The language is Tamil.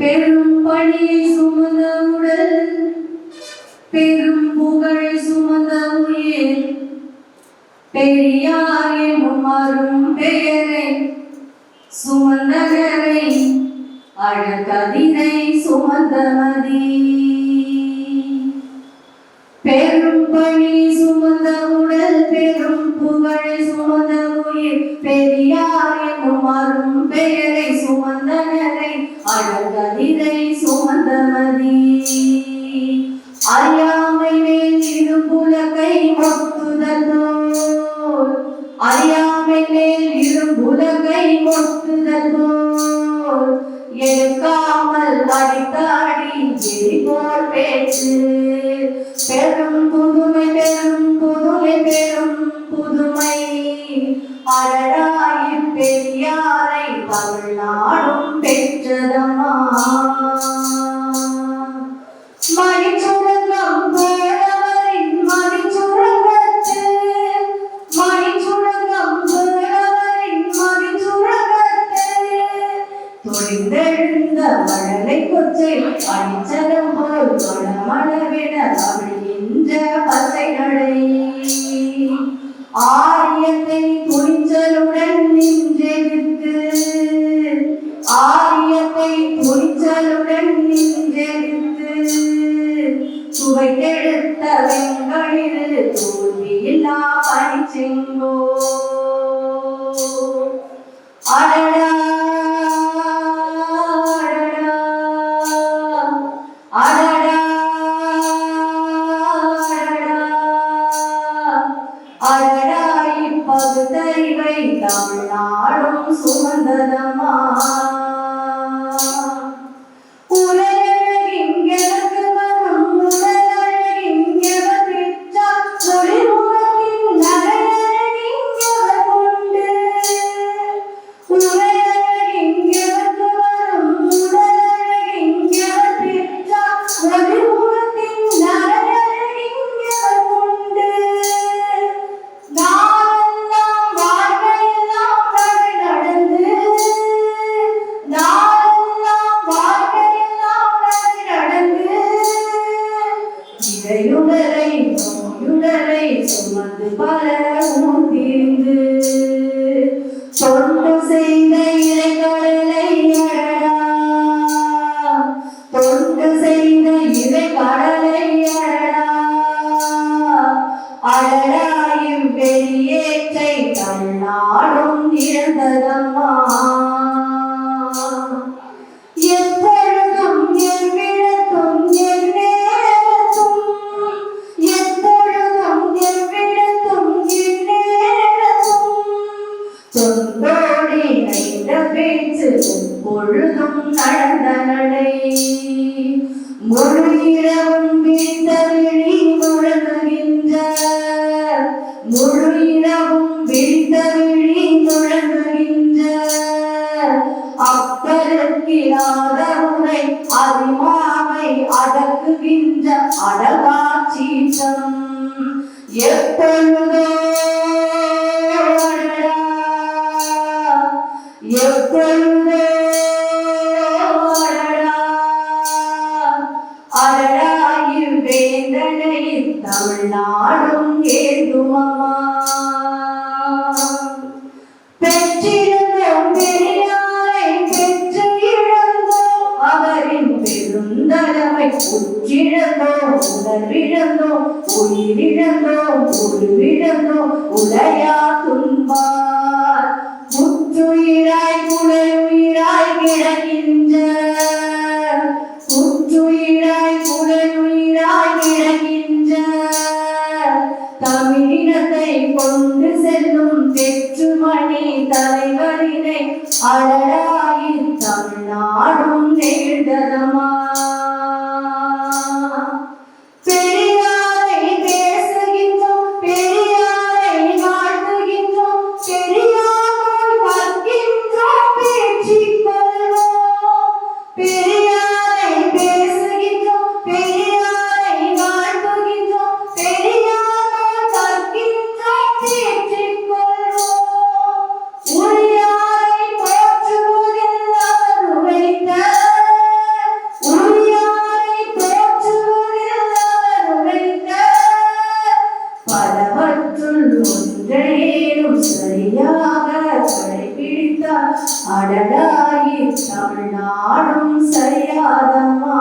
பெரும் பணியை சுமந்த உடல் பெரும் புகழை சுமந்த உயிர். பெரியார் என்னும் அரும் பெயரை சுமந்தகரை அழகதிரை சுமந்தமதி பெரும் பணி அழகதிரை மழலை கொச்சை போல் மணமளவிட அவிழ்கின்ற பச்சை நடை ஆரியத்தை துணிச்சலுடன் நின்றெடுத்து ஆரியத்தை துணிச்சலுடன் நின்றெடுத்து சுவைத்தெடுத்த வெங்களில் தோல்வியில்லா பனிச்செங்கோ. அடடா அடடா. அடடா அடடா தமிழ்நாடும் சுமந்ததம்மா இடையுடலை நோயுடலை சுமந்து பல ஊர்ந்திருந்து தொண்டு செய்த இறைக்கடலை அடடா. தொண்டு செய்த இறைக்கடலை அடடா. அழறாயும் பெரியேற்றை தன்னாடும் இழந்ததம்மா பொழுதும் நடந்த நடை முழு இரவும் விழித்த விழி முழங்குகின்ற. முழு இரவும் விழித்த விழி முழங்குகின்ற. அப்பருக்கிலாத உரை அதிமாவை அடக்குகின்ற அடகாட்சீற்றம். எப்பொழுது உணர்விழந்தோம் உயிரிழந்தோம் உருவிழந்தோம் உடையா துன்பார். முற்றுயிராய் குலையுயிராய் கிடக்கின்ற முற்றுயிராய் குலையுயிராய் கிடக்கின்ற தமிழினத்தை கொண்டு செல்லும் பெற்றுமணி தலைவரினை அழகாயி தமிழ்நாடும் நேர்ந்ததமா உலகேனும் சரியாக பிடித்தார் அடலாயி தமிழ்நாடும் சரியாதம்மா.